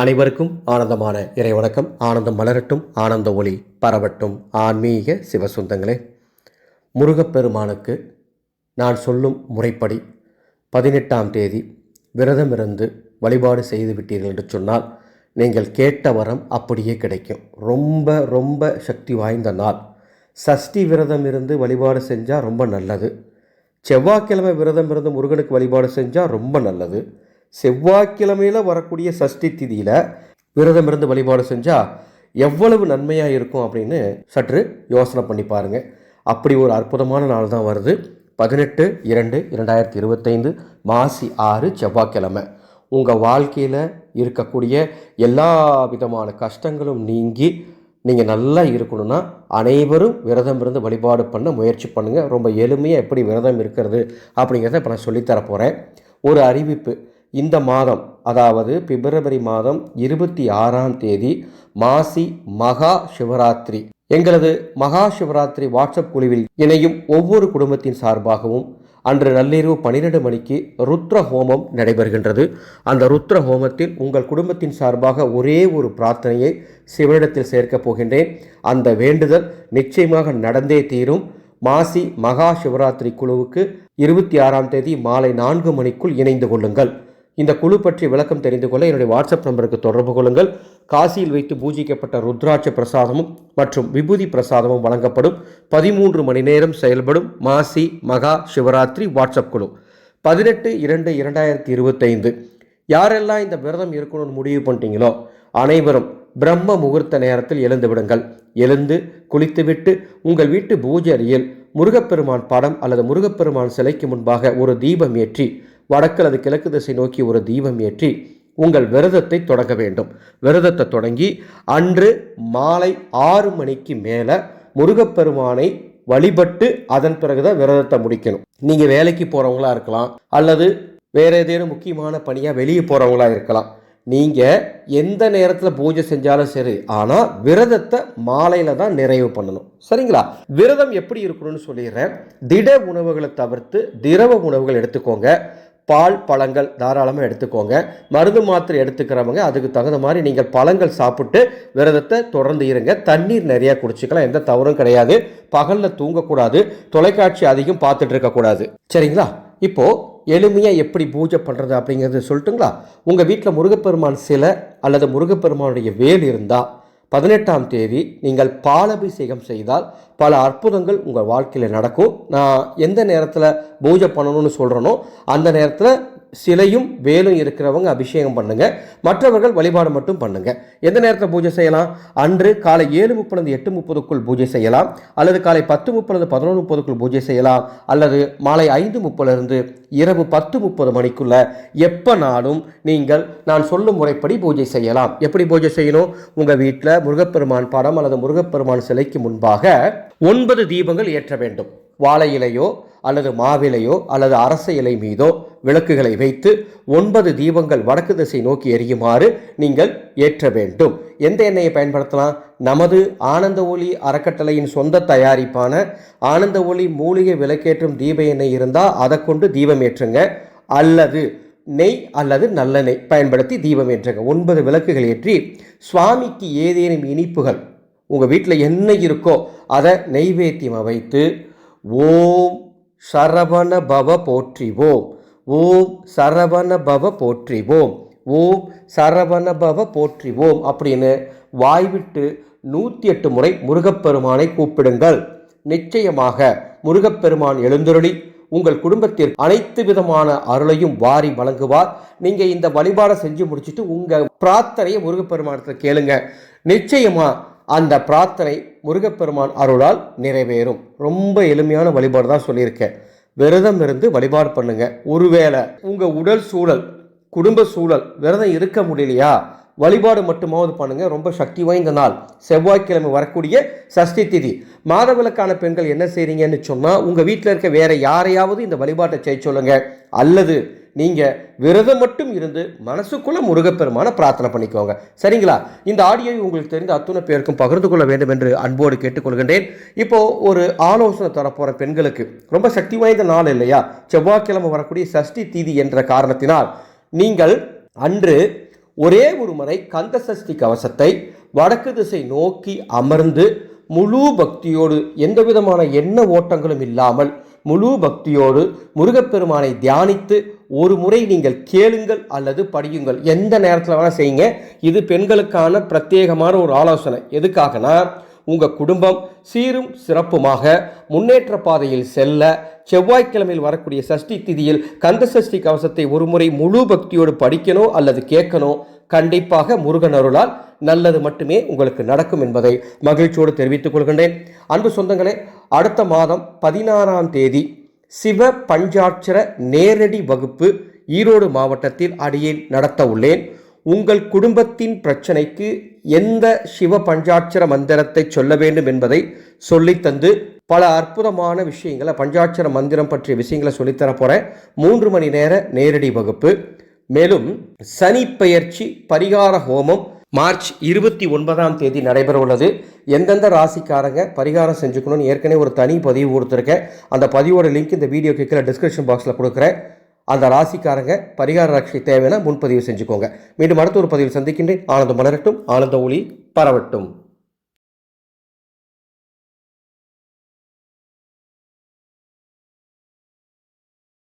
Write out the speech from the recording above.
அனைவருக்கும் ஆனந்தமான இறை வணக்கம் ஆனந்தம் மலரட்டும் ஆனந்த ஒளி பரவட்டும். ஆன்மீக சிவசுந்தங்களே முருகப்பெருமானுக்கு நான் சொல்லும் முறைப்படி பதினெட்டாம் தேதி விரதமிருந்து வழிபாடு செய்து விட்டீர்கள் என்று சொன்னால் நீங்கள் கேட்ட வரம் அப்படியே கிடைக்கும். ரொம்ப ரொம்ப சக்தி வாய்ந்த நாள். சஷ்டி விரதம் இருந்து வழிபாடு செஞ்சால் ரொம்ப நல்லது. செவ்வாய்க்கிழமை விரதம் இருந்து முருகனுக்கு வழிபாடு செஞ்சால் ரொம்ப நல்லது. செவ்வாய்க்கிழமையில் வரக்கூடிய சஷ்டி திதியில் விரதம் இருந்து வழிபாடு செஞ்சால் எவ்வளவு நன்மையாக இருக்கும் அப்படின்னு சற்று யோசனை பண்ணி பாருங்கள் அப்படி ஒரு அற்புதமான நாள் தான் வருது. பதினெட்டு இரண்டு இரண்டாயிரத்தி இருபத்தைந்து மாசி ஆறு செவ்வாய்க்கிழமை. உங்கள் வாழ்க்கையில் இருக்கக்கூடிய எல்லா விதமான கஷ்டங்களும் நீங்கி நீங்கள் நல்லா இருக்கணும்னா அனைவரும் விரதம் இருந்து வழிபாடு பண்ண முயற்சி பண்ணுங்கள் ரொம்ப எளிமையாக எப்படி விரதம் இருக்கிறது அப்படிங்கிறத இப்போ நான் சொல்லித்தர போகிறேன் ஒரு அறிவிப்பு. இந்த மாதம் அதாவது பிப்ரவரி மாதம் இருபத்தி ஆறாம் தேதி மாசி மகா சிவராத்திரி. எங்களது மகா சிவராத்திரி வாட்ஸ்அப் குழுவில் இணையும் ஒவ்வொரு குடும்பத்தின் சார்பாகவும் அன்று நள்ளிரவு பன்னிரெண்டு மணிக்கு ருத்ர ஹோமம் நடைபெறுகின்றது. அந்த ருத்ர ஹோமத்தில் உங்கள் குடும்பத்தின் சார்பாக ஒரே ஒரு பிரார்த்தனையை சிவனிடத்தில் சேர்க்கப் போகின்றேன். அந்த வேண்டுதல் நிச்சயமாக நடந்தே தீரும். மாசி மகா சிவராத்திரி குழுவுக்கு இருபத்தி ஆறாம் தேதி மாலை நான்கு மணிக்குள் இணைந்து கொள்ளுங்கள். இந்த குழு பற்றி விளக்கம் தெரிந்து கொள்ள என்னுடைய வாட்ஸ்அப் நம்பருக்கு தொடர்பு கொள்ளுங்கள். காசியில் வைத்து பூஜிக்கப்பட்ட ருத்ராட்ச பிரசாதமும் மற்றும் விபூதி பிரசாதமும் வழங்கப்படும். பதிமூன்று மணி நேரம் செயல்படும் மாசி மகா சிவராத்திரி வாட்ஸ்அப் குழு. பதினெட்டு இரண்டு இரண்டாயிரத்தி இருபத்தைந்து. யாரெல்லாம் இந்த விரதம் இருக்கணும்னு முடிவு பண்ணிட்டீங்களோ அனைவரும் பிரம்ம முகூர்த்த நேரத்தில் எழுந்து விடுங்கள். எழுந்து குளித்துவிட்டு உங்கள் வீட்டு பூஜை அறையில் முருகப்பெருமான் படம் அல்லது முருகப்பெருமான் சிலைக்கு முன்பாக ஒரு தீபம் ஏற்றி வடக்கு அது கிழக்கு திசை நோக்கி ஒரு தீபம் ஏற்றி உங்கள் விரதத்தை தொடங்க வேண்டும். விரதத்தை தொடங்கி அன்று மாலை ஆறு மணிக்கு மேலே முருகப்பெருமானை வழிபட்டு அதன் பிறகுதான் விரதத்தை முடிக்கணும். நீங்கள் வேலைக்கு போகிறவங்களா இருக்கலாம் அல்லது வேற ஏதேனும் முக்கியமான பணியாக வெளியே போகிறவங்களா இருக்கலாம். நீங்கள் எந்த நேரத்தில் பூஜை செஞ்சாலும் சரி ஆனால் விரதத்தை மாலையில் தான் நிறைவு பண்ணணும். சரிங்களா? விரதம் எப்படி இருக்கணும்னு சொல்லிடுறேன். திட உணவுகளை தவிர்த்து திரவ உணவுகள் எடுத்துக்கோங்க. பால் பழங்கள் தாராளமாக எடுத்துக்கோங்க. மருந்து மாத்திரை எடுத்துக்கிறவங்க அதுக்கு தகுந்த மாதிரி நீங்கள் பழங்கள் சாப்பிட்டு விரதத்தை தொடர்ந்து இருங்க. தண்ணீர் நிறையா குடிச்சிக்கலாம் எந்த தவறும் கிடையாது. பகலில் தூங்கக்கூடாது தொலைக்காட்சி அதிகம் பார்த்துட்டு இருக்கக்கூடாது. சரிங்களா? இப்போது எளிமையாக எப்படி பூஜை பண்ணுறது அப்படிங்கிறது சொல்லட்டுங்களா? உங்கள் வீட்டில் முருகப்பெருமான் சிலை அல்லது முருகப்பெருமானுடைய வேல் இருந்தால் பதினெட்டாம் தேதி நீங்கள் பாலபிஷேகம் செய்தால் பல அற்புதங்கள் உங்கள் வாழ்க்கையில் நடக்கும். நான் எந்த நேரத்தில் பூஜை பண்ணணும்னு சொல்கிறேனோ அந்த நேரத்தில் சிலையும் வேலும் இருக்கிறவங்க அபிஷேகம் பண்ணுங்க. மற்றவர்கள் வழிபாடு மட்டும் பண்ணுங்க. எந்த நேரத்தில் பூஜை செய்யலாம்? அன்று காலை ஏழு முப்பது எட்டு முப்பதுக்குள் பூஜை செய்யலாம். அல்லது காலை பத்து முப்பது பதினொன்று முப்பதுக்குள் பூஜை செய்யலாம். அல்லது மாலை ஐந்து முப்பதுலேருந்து இரவு பத்து முப்பது மணிக்குள்ள எப்போனாலும் நீங்கள் நான் சொல்லும் முறைப்படி பூஜை செய்யலாம். எப்படி பூஜை செய்யணும்? உங்கள் வீட்டில் முருகப்பெருமான் படம் அல்லது முருகப்பெருமான் சிலைக்கு முன்பாக ஒன்பது தீபங்கள் ஏற்ற வேண்டும். வாழை இலையோ அல்லது மாவிலையோ அல்லது அரச இலை மீதோ விளக்குகளை வைத்து ஒன்பது தீபங்கள் வடக்கு திசை நோக்கி எரியுமாறு நீங்கள் ஏற்ற வேண்டும். எந்த எண்ணெயை பயன்படுத்தலாம்? நமது ஆனந்த ஒளி அறக்கட்டளையின் சொந்த தயாரிப்பான ஆனந்த ஒளி மூலிகை விளக்கேற்றும் தீப எண்ணெய் இருந்தால் அதை கொண்டு தீபம் ஏற்றுங்க. அல்லது நெய் அல்லது நல்லெண்ணெய் பயன்படுத்தி தீபம் ஏற்றுங்க. ஒன்பது விளக்குகள் ஏற்றி சுவாமிக்கு ஏதேனும் இனிப்புகள் உங்கள் வீட்டில் என்ன இருக்கோ அதை நெய்வேத்தியமாக வைத்து ஓம் சரவண பவ போற்றிவோம் ஓம் சரவணபவ போற்றிவோம். ஓம் சரவணபவ போற்றிவோம் அப்படின்னு வாய்விட்டு நூற்றி எட்டு முறை முருகப்பெருமானை கூப்பிடுங்கள். நிச்சயமாக முருகப்பெருமான் எழுந்தருளி உங்கள் குடும்பத்திற்கு அனைத்து விதமான அருளையும் வாரி வழங்குவார். நீங்க இந்த வழிபாடை செஞ்சு முடிச்சுட்டு உங்க பிரார்த்தனையை முருகப்பெருமானத்தில் கேளுங்க. நிச்சயமா அந்த பிரார்த்தனை முருகப்பெருமான் அருளால் நிறைவேறும். ரொம்ப எளிமையான வழிபாடு தான் சொல்லியிருக்கேன். விரதம் இருந்து வழிபாடு பண்ணுங்க. ஒருவேளை உங்க உடல் சூழல் குடும்ப சூழல் விரதம் இருக்க முடியலையா? வழிபாடு மட்டுமாவது பண்ணுங்க. ரொம்ப சக்தி வாய்ந்த நாள். செவ்வாய்க்கிழமை வரக்கூடிய சஷ்டி திதி. மாதவிலக்கான பெண்கள் என்ன செய்றீங்கன்னு சொன்னால் உங்கள் வீட்டில் இருக்க வேற யாரையாவது இந்த வழிபாட்டை செய்ய சொல்லுங்க. அல்லது நீங்கள் விரதம் மட்டும் இருந்து மனசுக்குள்ள முருகப்பெருமான பிரார்த்தனை பண்ணிக்கோங்க. சரிங்களா? இந்த ஆடியோவை உங்களுக்கு தெரிந்த அத்துணை பேருக்கும் பகிர்ந்து கொள்ள வேண்டும் என்று அன்போடு கேட்டுக்கொள்கின்றேன். இப்போது ஒரு ஆலோசனை தரப்போகிற பெண்களுக்கு ரொம்ப சக்தி வாய்ந்த நாள் இல்லையா? செவ்வாய்க்கிழமை வரக்கூடிய சஷ்டி தீதி என்ற காரணத்தினால் நீங்கள் அன்று ஒரே ஒரு முறை கந்த சஷ்டி கவசத்தை வடக்கு திசை நோக்கி அமர்ந்து முழு பக்தியோடு எந்த விதமான எண்ண ஓட்டங்களும் இல்லாமல் முழு பக்தியோடு முருகப்பெருமானை தியானித்து ஒரு முறை நீங்கள் கேளுங்கள் அல்லது படியுங்கள். எந்த நேரத்தில் வேணால் செய்யுங்க. இது பெண்களுக்கான பிரத்யேகமான ஒரு ஆலோசனை. எதுக்காகனா உங்கள் குடும்பம் சீரும் சிறப்புமாக முன்னேற்ற பாதையில் செல்ல செவ்வாய்க்கிழமையில் வரக்கூடிய சஷ்டி திதியில் கந்த சஷ்டி கவசத்தை ஒரு முறை முழு பக்தியோடு படிக்கணும் அல்லது கேட்கணும் கண்டிப்பாக முருகன் அருளால் நல்லது மட்டுமே உங்களுக்கு நடக்கும் என்பதை மகிழ்ச்சியோடு தெரிவித்துக் கொள்கின்றேன். அன்பு சொந்தங்களே அடுத்த மாதம் பதினாறாம் தேதி சிவ பஞ்சாட்சர நேரடி வகுப்பு ஈரோடு மாவட்டத்தில் அடியேன் நடத்த உள்ளேன். உங்கள் குடும்பத்தின் பிரச்சனைக்கு எந்த சிவ பஞ்சாட்சர மந்திரத்தை சொல்ல வேண்டும் என்பதை சொல்லித்தந்து பல அற்புதமான விஷயங்களை பஞ்சாட்சர மந்திரம் பற்றிய விஷயங்களை சொல்லித்தர போகிறேன் மூன்று மணி நேர நேரடி வகுப்பு. மேலும் சனி பெயர்ச்சி பரிகார ஹோமம் மார்ச் இருபத்தி ஒன்பதாம் தேதி நடைபெற உள்ளது எந்தெந்த ராசிக்காரங்க பரிகாரம் செஞ்சுக்கணும்னு ஏற்கனவே ஒரு தனி பதிவு கொடுத்துருக்கேன். அந்த பதிவோட லிங்க் இந்த வீடியோ கீழே டிஸ்கிரிப்ஷன் பாக்ஸில் கொடுக்குறேன். அந்த ராசிக்காரங்க பரிகார ரட்சை தேவைன்னா முன்பதிவு செஞ்சுக்கோங்க. மீண்டும் அடுத்த ஒரு பதிவில் சந்திக்கின்றேன். ஆனந்தம் மலரட்டும் ஆனந்த ஒளி பரவட்டும்.